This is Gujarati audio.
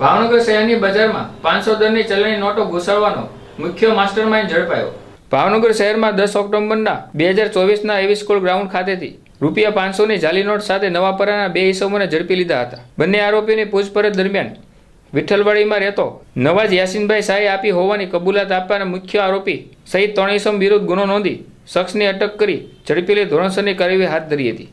ભાવનગર શહેરની બજારમાં પાંચસો દરની ચલણી નોટો ઘૂસાડવાનો મુખ્ય માસ્ટરમાઇન્ડ ઝડપાયો. ભાવનગર શહેરમાં દસ ઓક્ટોબરના બે હજાર ચોવીસના એવી સ્કૂલ ગ્રાઉન્ડ ખાતેથી રૂપિયા પાંચસોની જાલી નોટ સાથે નવાપરાના બે ઇસમોને ઝડપી લીધા હતા. બંને આરોપીની પૂછપરછ દરમિયાન વિઠ્ઠલવાડીમાં રહેતો નવાજ યાસીનભાઈ શાહે આપી હોવાની કબૂલાત આપવાના મુખ્ય આરોપી સહિત ત્રણ ઇસમ વિરુદ્ધ ગુનો નોંધી શખ્સની અટક કરી ઝડપી લઈ ધોરણસરની કાર્યવાહી હાથ ધરી હતી.